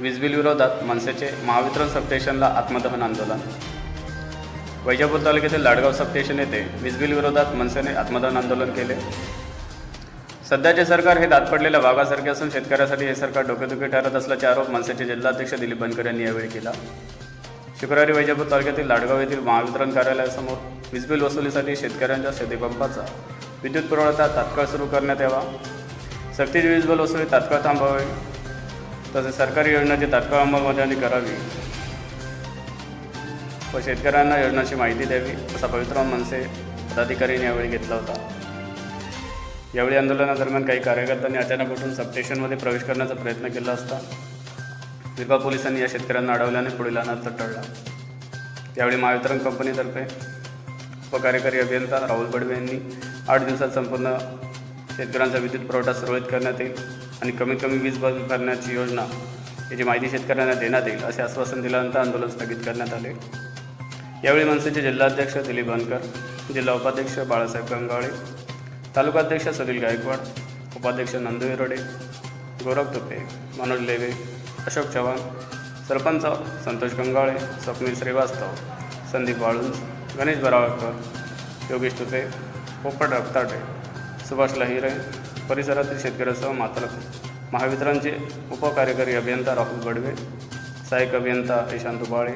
वीज बिल विरोधात मनसेचे महावितरण सबस्टेशनला आत्मदहन आंदोलन. वैजापूर तालुक्यातील लाडगाव सबस्टेशन येथे वीज बिल विरोधात मनसेने आत्मदहन आंदोलन केले. सध्याचे सरकार हे दात पडलेल्या वाघासारखे असून शेतकऱ्यासाठी हे सरकार डोकेदुखी ठरत असल्याचे आरोप मनसेचे जिल्हाध्यक्ष दिलीप बनकर यांनी यावेळी केला. शुक्रवारी वैजापूर तालुक्यातील लाडगाव येथील महावितरण कार्यालयासमोर वीज बिल वसुलीसाठी शेतकऱ्यांच्या शेतीपंपाचा विद्युत पुरवठा तात्काळ सुरू करण्यात यावा. सक्तीची वीज बिल वसुली तात्काळ थांबवावी. तसेच सरकारी योजनाची तात्काळ अंमलबजावणी करावी व शेतकऱ्यांना योजनांची माहिती द्यावी असा पवित्र मनसे पदाधिकाऱ्यांनी यावेळी घेतला होता. यावेळी आंदोलनादरम्यान काही कार्यकर्त्यांनी अचानक उठून सबस्टेशनमध्ये प्रवेश करण्याचा प्रयत्न केला असता विभाग पोलिसांनी या शेतकऱ्यांना अडवल्याने पुढील अनर्थ टळला. यावेळी महावितरण कंपनीतर्फे उपकार्यकारी अभियंता राहुल बडवे यांनी आठ दिवसात संपूर्ण शेतकऱ्यांचा विद्युत पुरवठा सुरळीत करण्यात येईल. आणि कमीत कमी वीज बंद करण्याची योजना याची माहिती शेतकऱ्यांना देण्यात येईल असे आश्वासन दिल्यानंतर आंदोलन स्थगित करण्यात आले. यावेळी मनसेचे जिल्हाध्यक्ष दिलीप बनकर जिल्हा उपाध्यक्ष बाळासाहेब गंगावळे तालुकाध्यक्ष सुनील गायकवाड उपाध्यक्ष नंदू हिरोडे गौरव तुपे मनोज लेवे अशोक चव्हाण सरपंच संतोष गंगावळे स्वप्नील श्रीवास्तव संदीप वाळुंज गणेश बरावळकर योगेश तुपे पोपट रक्ताटे सुभाष लहिरे परिसरातील शेतकऱ्यासह मात्र महावितरणचे उपकार्यकारी अभियंता राहुल बडवे सहाय्यक अभियंता ईशांत दुबाळे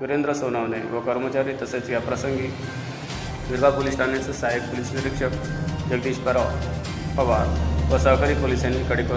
वीरेंद्र सोनवणे व कर्मचारी तसेच या प्रसंगी विभाग पोलीस ठाण्याचे सहाय्यक पोलीस निरीक्षक जगदीश पराव पवार व सहकारी पोलिसांनी कडेकोस